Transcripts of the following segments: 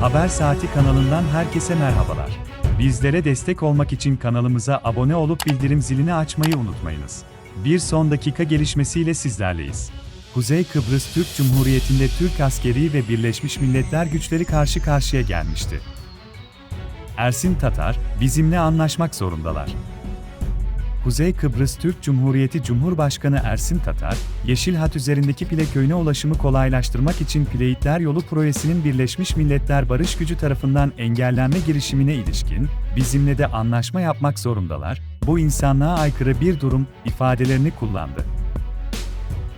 Haber Saati kanalından herkese merhabalar. Bizlere destek olmak için kanalımıza abone olup bildirim zilini açmayı unutmayınız. Bir son dakika gelişmesiyle sizlerleyiz. Kuzey Kıbrıs Türk Cumhuriyeti'nde Türk askeri ve Birleşmiş Milletler güçleri karşı karşıya gelmişti. Ersin Tatar, bizimle anlaşmak zorundalar. Kuzey Kıbrıs Türk Cumhuriyeti Cumhurbaşkanı Ersin Tatar, Yeşil Hat üzerindeki Pile köyüne ulaşımı kolaylaştırmak için Pleyitler Yolu projesinin Birleşmiş Milletler Barış Gücü tarafından engellenme girişimine ilişkin, bizimle de anlaşma yapmak zorundalar, bu insanlığa aykırı bir durum, ifadelerini kullandı.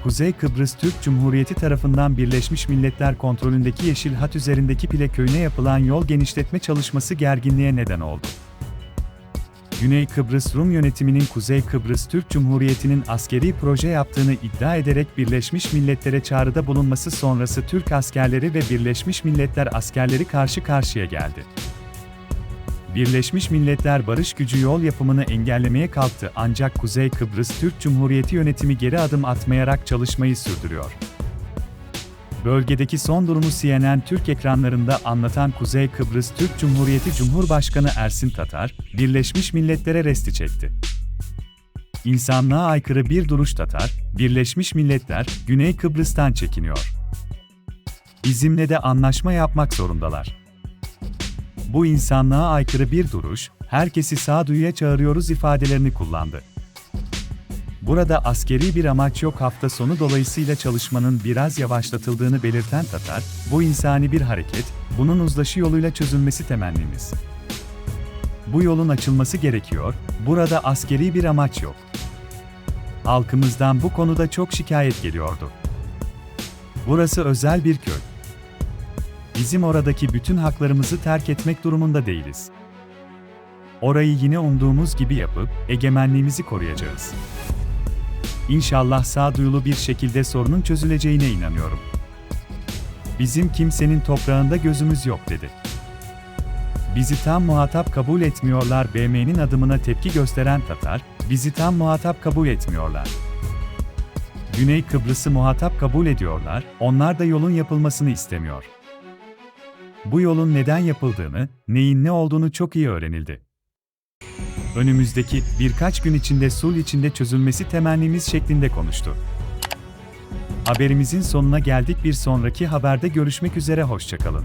Kuzey Kıbrıs Türk Cumhuriyeti tarafından Birleşmiş Milletler kontrolündeki Yeşil Hat üzerindeki Pile köyüne yapılan yol genişletme çalışması gerginliğe neden oldu. Güney Kıbrıs Rum yönetiminin Kuzey Kıbrıs Türk Cumhuriyeti'nin askeri proje yaptığını iddia ederek Birleşmiş Milletler'e çağrıda bulunması sonrası Türk askerleri ve Birleşmiş Milletler askerleri karşı karşıya geldi. Birleşmiş Milletler barış gücü yol yapımını engellemeye kalktı ancak Kuzey Kıbrıs Türk Cumhuriyeti yönetimi geri adım atmayarak çalışmayı sürdürüyor. Bölgedeki son durumu CNN Türk ekranlarında anlatan Kuzey Kıbrıs Türk Cumhuriyeti Cumhurbaşkanı Ersin Tatar, Birleşmiş Milletler'e resti çekti. İnsanlığa aykırı bir duruş Tatar, Birleşmiş Milletler, Güney Kıbrıs'tan çekiniyor. Bizimle de anlaşma yapmak zorundalar. Bu insanlığa aykırı bir duruş, herkesi sağduyuya çağırıyoruz ifadelerini kullandı. Burada askeri bir amaç yok hafta sonu dolayısıyla çalışmanın biraz yavaşlatıldığını belirten Tatar, bu insani bir hareket, bunun uzlaşı yoluyla çözülmesi temennimiz. Bu yolun açılması gerekiyor, burada askeri bir amaç yok. Halkımızdan bu konuda çok şikayet geliyordu. Burası özel bir köy. Bizim oradaki bütün haklarımızı terk etmek durumunda değiliz. Orayı yine umduğumuz gibi yapıp egemenliğimizi koruyacağız. İnşallah sağduyulu bir şekilde sorunun çözüleceğine inanıyorum. Bizim kimsenin toprağında gözümüz yok dedi. Bizi tam muhatap kabul etmiyorlar BM'nin adımına tepki gösteren Tatar, bizi tam muhatap kabul etmiyorlar. Güney Kıbrıs'ı muhatap kabul ediyorlar, onlar da yolun yapılmasını istemiyor. Bu yolun neden yapıldığını, neyin ne olduğunu çok iyi öğrenildi önümüzdeki birkaç gün içinde sulh içinde çözülmesi temennimiz şeklinde konuştu. Haberimizin sonuna geldik bir sonraki haberde görüşmek üzere hoşçakalın.